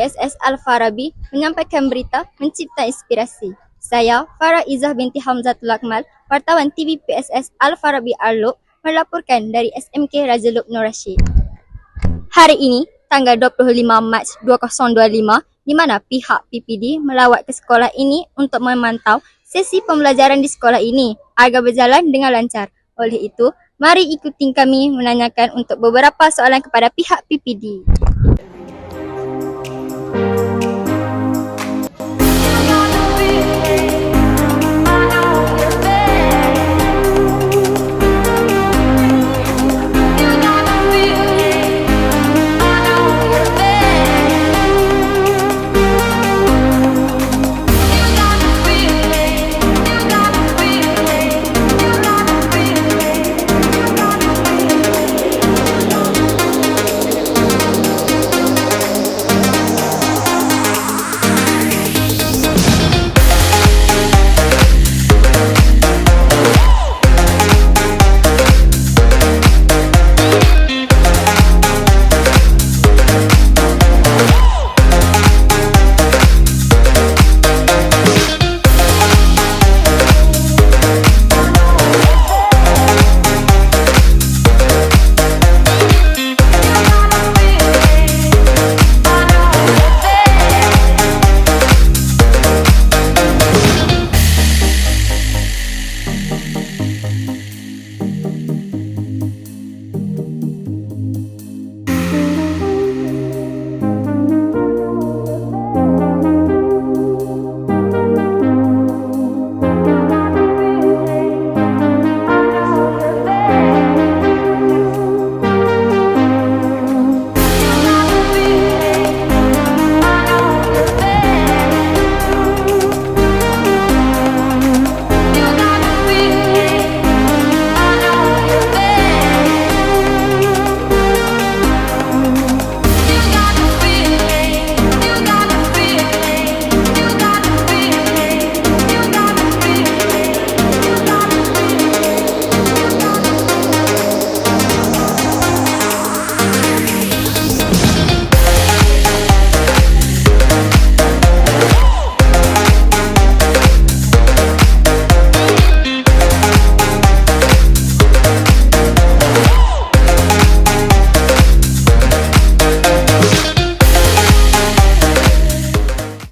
PSS Al-Farabi menyampaikan berita mencipta inspirasi. Saya Farah Izzah binti Hamzatul Akmal, wartawan TV PSS Al-Farabi Arlok melaporkan dari SMK Razaluk Nur Rashid. Hari ini, tanggal 25 Mac 2025, di mana pihak PPD melawat ke sekolah ini untuk memantau sesi pembelajaran di sekolah ini agar berjalan dengan lancar. Oleh itu, mari ikuti kami menanyakan untuk beberapa soalan kepada pihak PPD.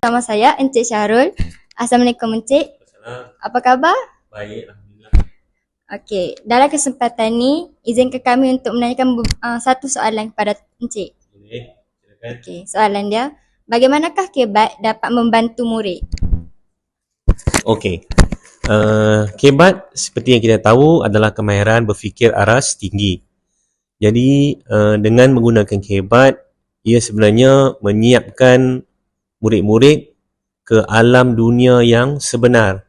Sama saya Encik Syarul. Assalamualaikum Encik. Salam. Apa khabar? Baik, Alhamdulillah. Okey, dalam kesempatan ni izinkan kami untuk menanyakan uh, satu soalan kepada Encik. Boleh, silakan. Okey, soalan dia, bagaimanakah kebat dapat membantu murid? Okey. Uh, kebat seperti yang kita tahu adalah kemahiran berfikir aras tinggi. Jadi uh, dengan menggunakan kebat, ia sebenarnya menyiapkan murid-murid ke alam dunia yang sebenar.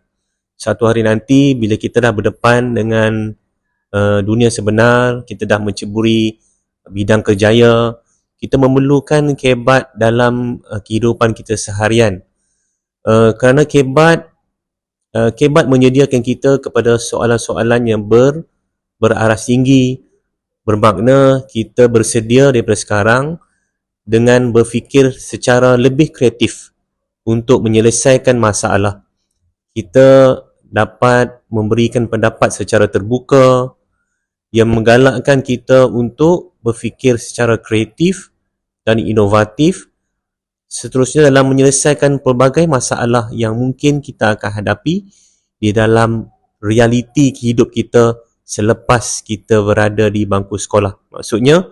Satu hari nanti bila kita dah berdepan dengan uh, dunia sebenar, kita dah menceburi bidang kerjaya, kita memerlukan kebat dalam uh, kehidupan kita seharian. Uh, kerana kebat uh, kebat menyediakan kita kepada soalan-soalan yang ber beraras tinggi, bermakna kita bersedia daripada sekarang dengan berfikir secara lebih kreatif untuk menyelesaikan masalah. Kita dapat memberikan pendapat secara terbuka yang menggalakkan kita untuk berfikir secara kreatif dan inovatif seterusnya dalam menyelesaikan pelbagai masalah yang mungkin kita akan hadapi di dalam realiti hidup kita selepas kita berada di bangku sekolah. Maksudnya,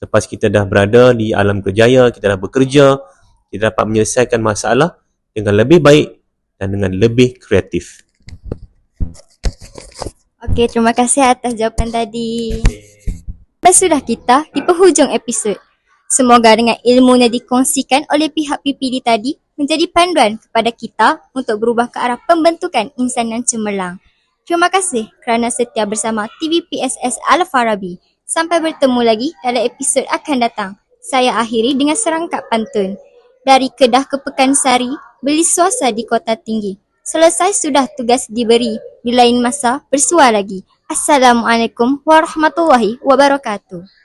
selepas kita dah berada di alam kerjaya, kita dah bekerja, kita dapat menyelesaikan masalah dengan lebih baik dan dengan lebih kreatif. Okey, terima kasih atas jawapan tadi. Dan sudah kita di penghujung episod. Semoga dengan ilmu yang dikongsikan oleh pihak PPD tadi menjadi panduan kepada kita untuk berubah ke arah pembentukan insan yang cemerlang. Terima kasih kerana setia bersama TVPSS Al-Farabi. Sampai bertemu lagi dalam episod akan datang. Saya akhiri dengan serangkap pantun. Dari Kedah ke Pekansari, beli suasa di Kota Tinggi. Selesai sudah tugas diberi. Di lain masa, bersua lagi. Assalamualaikum warahmatullahi wabarakatuh.